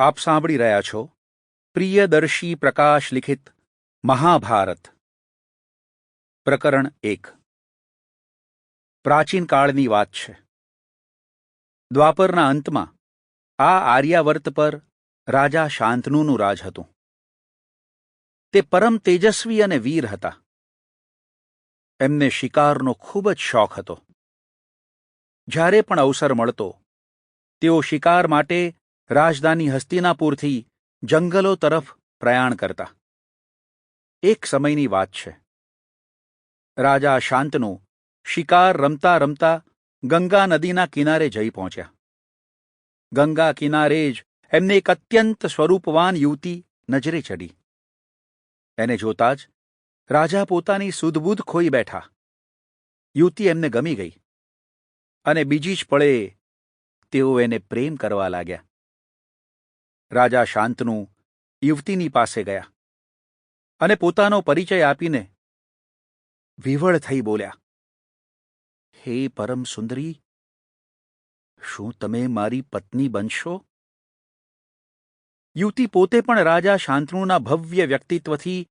આપ સાંભળી રહ્યા છો? પ્રિયદર્શી પ્રકાશ લિખિત મહાભારત. પ્રકરણ એક. પ્રાચીન કાળની વાત છે. દ્વાપરના અંતમાં આ આર્યાવર્ત પર રાજા શાંતનુનું રાજ હતું. તે પરમ તેજસ્વી અને વીર હતા. એમને શિકારનો ખૂબ જ શોખ હતો. જ્યારે પણ અવસર મળતો, તેઓ શિકાર માટે રાજધાની હસ્તિનાપુરથી જંગલો તરફ પ્રયાણ કરતા. એક સમયની વાત છે. રાજા શાંતનુ શિકાર રમતા રમતા ગંગા નદીના કિનારે જઈ પહોંચ્યા. ગંગા કિનારે જ એમને એક અત્યંત સ્વરૂપવાન યુવતી નજરે ચડી એને જોતા જ રાજા પોતાની સુધબુધ ખોઈ બેઠા. યુવતી એમને ગમી ગઈ અને બીજી જ પળે તેઓ એને પ્રેમ કરવા લાગ્યા. રાજા શાંતનુ યુવતીની પાસે ગયા અને પોતાનો પરિચય આપીને વિવળ થઈ બોલ્યા, હે પરમ સુંદરી, શું તમે મારી પત્ની બનશો? યુવતી પોતે પણ રાજા શાંતનુના ભવ્ય વ્યક્તિત્વથી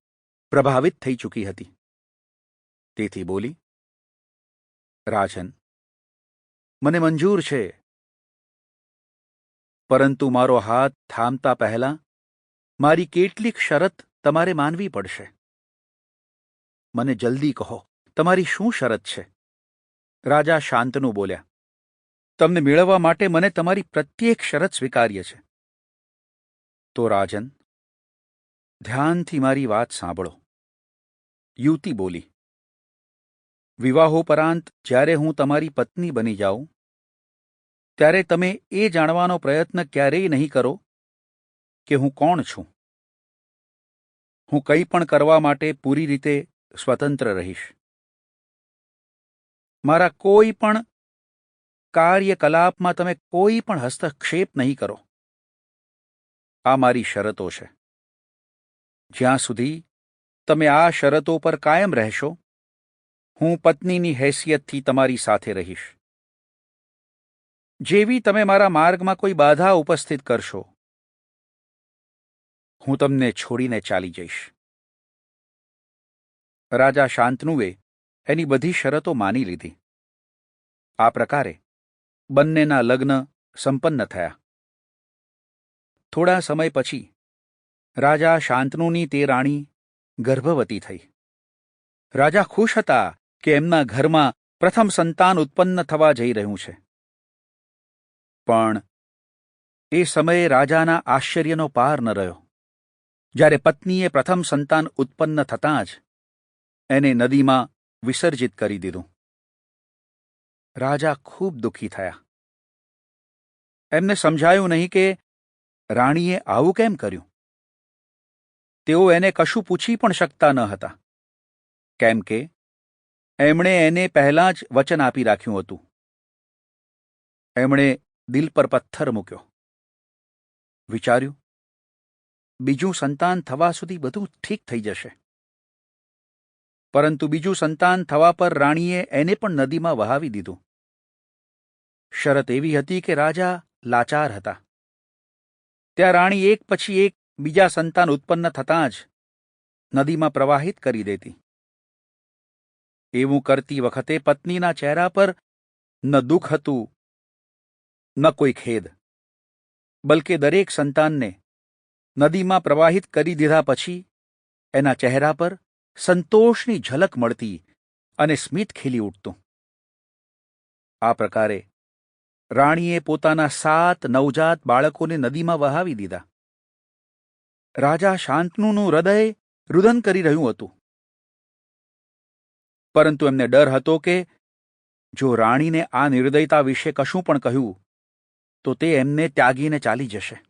પ્રભાવિત થઈ ચૂકી હતી. તેથી બોલી, રાજન, મને મંજૂર છે પરંતુ મારો હાથ થામતા પહેલા મારી કેટલીક શરત તમારે માનવી પડશે. મને જલ્દી કહો, તમારી શું શરત છે? રાજા શાંતનુ બોલ્યા, તમને મેળવવા માટે મને તમારી પ્રત્યેક શરત સ્વીકાર્ય છે. તો રાજન, ધ્યાનથી મારી વાત સાંભળો. યુવતી બોલી, વિવાહોપરાંત જ્યારે હું તમારી પત્ની બની જાઉં ત્યારે તમે એ જાણવાનો પ્રયત્ન ક્યારેય નહીં કરો કે હું કોણ છું. હું કંઈ પણ કરવા માટે પૂરી રીતે સ્વતંત્ર રહીશ. મારા કોઈ પણ કાર્યકલાપમાં તમે કોઈ પણ હસ્તક્ષેપ નહીં કરો. આ મારી શરતો છે. જ્યાં સુધી તમે આ શરતો પર કાયમ રહેશો, હું પત્નીની હેસિયતથી તમારી સાથે રહીશ. જેવી તમે મારા માર્ગમાં કોઈ બાધા ઉપસ્થિત કરશો, હું તમને છોડીને ચાલી જઈશ. રાજા શાંતનુએ એની બધી શરતો માની લીધી. આ પ્રકારે બંનેના લગ્ન સંપન્ન થયા. થોડા સમય પછી રાજા શાંતનુની તે રાણી ગર્ભવતી થઈ. રાજા ખુશ હતા કે એમના ઘરમાં પ્રથમ સંતાન ઉત્પન્ન થવા જઈ રહ્યું છે. પણ એ સમયે રાજાના આશ્ચર્યનો પાર ન રહ્યો. જ્યારે પત્નીએ પ્રથમ સંતાન ઉત્પન્ન થતાં જ એને નદીમાં વિસર્જિત કરી દીધું. રાજા ખૂબ દુઃખી થયા. એમને સમજાયું નહીં કે રાણીએ આવું કેમ કર્યું? તેઓ એને કશું પૂછી પણ શકતા ન હતા. કેમ કે એમણે એને પહેલાં જ વચન આપી રાખ્યું હતું. એમણે દિલ પર પથ્થર મૂક્યો. વિચાર્યું, બીજું સંતાન થવા સુધી બધું ઠીક થઈ જશે. પરંતુ બીજું સંતાન થવા પર રાણીએ એને પણ નદીમાં વહાવી દીધું. શરત એવી હતી કે રાજા લાચાર હતા. ત્યાં રાણી એક પછી એક બીજા સંતાન ઉત્પન્ન થતાં જ નદીમાં પ્રવાહિત કરી દેતી. એવું કરતી વખતે પત્નીના ચહેરા પર ન દુઃખ હતું ન કોઈ ખેદ, બલકે દરેક સંતાનને નદીમાં પ્રવાહિત કરી દીધા પછી એના ચહેરા પર સંતોષની ઝલક મળતી અને સ્મિત ખીલી ઉઠતું. આ પ્રકારે રાણીએ પોતાના સાત નવજાત બાળકોને નદીમાં વહાવી દીધા. રાજા શાંતનુનું હૃદય રુદન કરી રહ્યું હતું. પરંતુ એમને ડર હતો કે જો રાણીને આ નિર્દયતા વિશે કશું પણ કહ્યું તો તે એમને ત્યાગીને ચાલી જશે.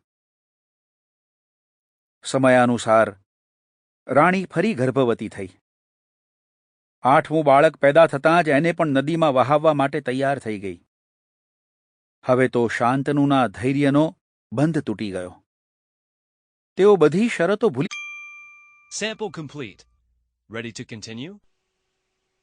સમયાનુસાર રાણી ફરી ગર્ભવતી થઈ. આઠમું બાળક પેદા થતાં જ એને પણ નદીમાં વહાવવા માટે તૈયાર થઈ ગઈ. હવે તો શાંતનુના ધૈર્યનો બંધ તૂટી ગયો. તેઓ બધી શરતો ભૂલી sample complete ready to continue?